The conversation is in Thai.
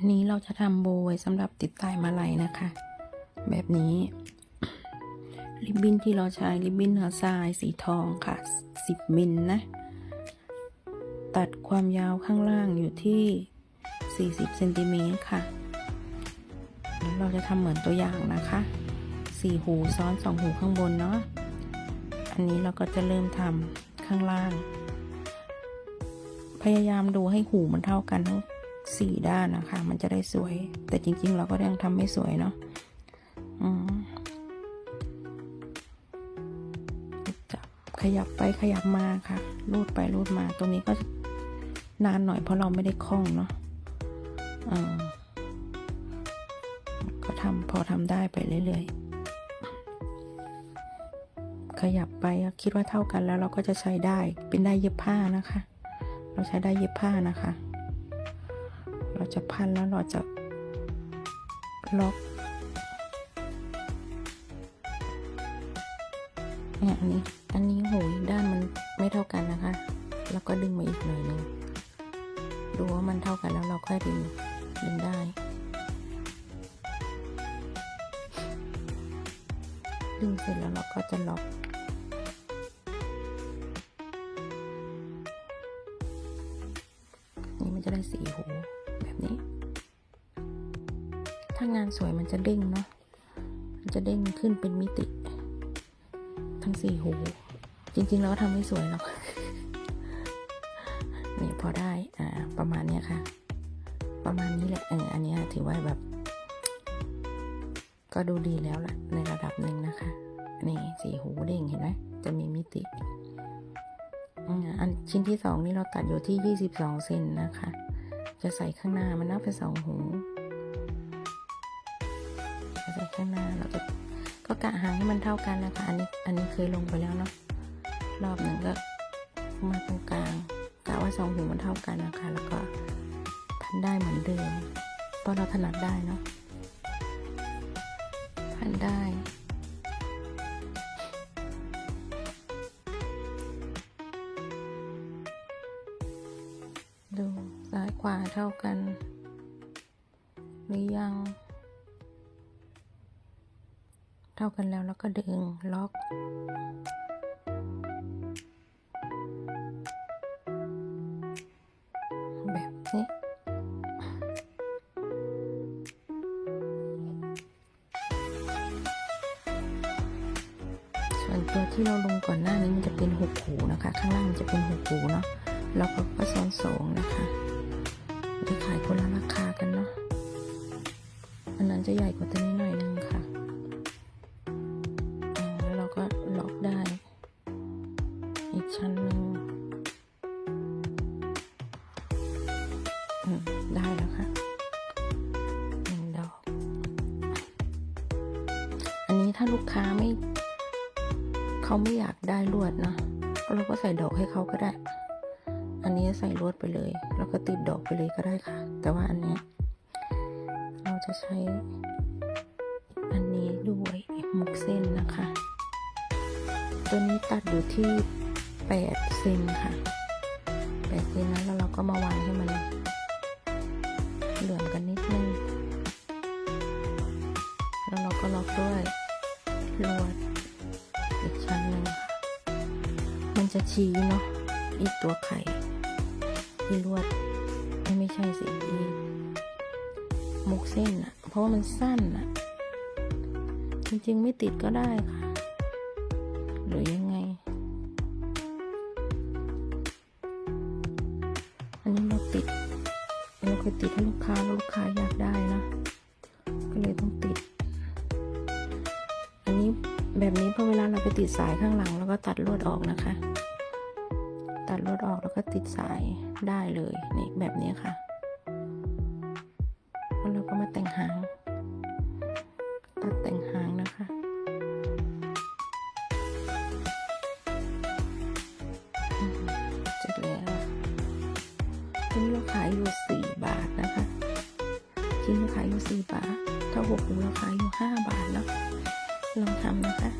อันนี้เราจะทำโบไว้สำหรับติดใต้มาลัยนะคะ แบบนี้ ริบบิ้นที่เราใช้ริบบิ้นเนื้อทรายสีทองค่ะ 10 มิลนะตัดความยาวข้างล่างอยู่ที่ 40เซนติเมตรค่ะเดี๋ยวเราจะทำเหมือนตัวอย่างนะคะสี่หูซ้อนสองหูข้างบนเนาะ อันนี้เราก็จะเริ่มทำข้างล่าง พยายามดูให้หูมันเท่ากันทั้ง สี่ด้านนะคะ มันจะได้สวย แต่จริง ๆ เราก็ยังทำไม่สวยเนาะจับขยับไปขยับมาค่ะรูดไปรูดมาตรงนี้ก็นานหน่อยเพราะเราไม่ได้คล่องเนาะก็ทำพอทำได้ไปเรื่อยๆ ขยับไปคิดว่าเท่ากันแล้วเราก็จะใช้ได้เป็นได้เย็บผ้านะคะ เราใช้ได้เย็บผ้านะคะ เราจะพันแล้วเราจะล็อกเนี่ยอันนี้อันนี้หูด้านมันไม่เท่ากันนะคะ แล้วก็ดึงมาอีกหน่อยหนึงดูว่ามันเท่ากันแล้วเราค่อยดึงดึงได้ ดึงเสร็จแล้วเราก็จะล็อกนี่มันจะได้สีหู ถ้างานสวยมันจะเด้งเนาะ มันจะเด้งขึ้นเป็นมิติ ทั้งสี่หู จริงๆเราก็ทำไม่สวยหรอก นี่พอได้ อ่า ประมาณเนี้ยค่ะ ประมาณนี้แหละ เออ อันนี้ถือว่าแบบ ก็ดูดีแล้วล่ะ ในระดับหนึ่งนะคะ นี่สีหูเด้งเห็นไหม จะมีมิติอันชิ้นที่สองนี่เราตัดอยู่ที่ยี่สิบสองเซนนะคะ จะใส่ข้างหน้ามันนับเป็นสองหู ใส่ข้างหน้าเราจะก็กะหางให้มันเท่ากันนะคะ อันนี้อันนี้เคยลงไปแล้วเนาะรอบหนึ่งก็มาตรงกลางกะว่าสองหูมันเท่ากันนะคะ แล้วก็พันได้เหมือนเดิมเพราะเราถนัดได้เนาะพันได้ดูซ้ายขวาเท่ากันหรือยัง เท่ากันแล้วแล้วก็ดึงล็อกแบบนี้ส่วนตัวที่เราลงก่อนหน้านี้มันจะเป็นหกหูนะคะ ข้างล่างมันจะเป็นหกหูเนาะแล้วก็ก็ซ้อนสองนะคะจะขายคนละราคากันเนาะอันนั้นจะใหญ่กว่าตัวนี้หน่อยนึงค่ะ ได้แล้วค่ะหนึ่งดอก อันนี้ถ้าลูกค้าไม่ เขาไม่อยากได้ลวดเนาะเราก็ใส่ดอกให้เขาก็ได้ อันนี้ใส่ลวดไปเลย แล้วก็ติดดอกไปเลยก็ได้ค่ะ แต่ว่าอันนี้เราจะใช้อันนี้ด้วยมุกเส้นนะคะ ตัวนี้ตัดอยู่ที่8เซนค่ะ8เซนนะแล้วเราก็มาวางให้มัน เหลื่อมกันนิดนึง แล้วเราก็ล็อกด้วยลวดอีกชั้นหนึ่งค่ะมันจะชี้เนาะอีกตัวไข่อีลวดไม่ไม่ใช่สิอีมุกเส้นอะเพราะว่ามันสั้นอะจริงๆไม่ติดก็ได้ค่ะ หรือยัง ติดให้ลูกค้าแล้วลูกค้าอยากได้นะ ก็เลยต้องติด อันนี้แบบนี้พอเวลาเราไปติดสายข้างหลังแล้วก็ตัดลวดออกนะคะ ตัดลวดออกแล้วก็ติดสายได้เลยนี่แบบนี้ค่ะแล้วเราก็มาแต่งหาง ตัดแต่งหางนะคะเสร็จแล้วตัวนี้เราขายอยู่สี่ บาทนะคะชิ้นราขายอยู่สี่บาท ถ้าหกหูเราขายอยู่ห้าบาทเนาะลองทำนะคะ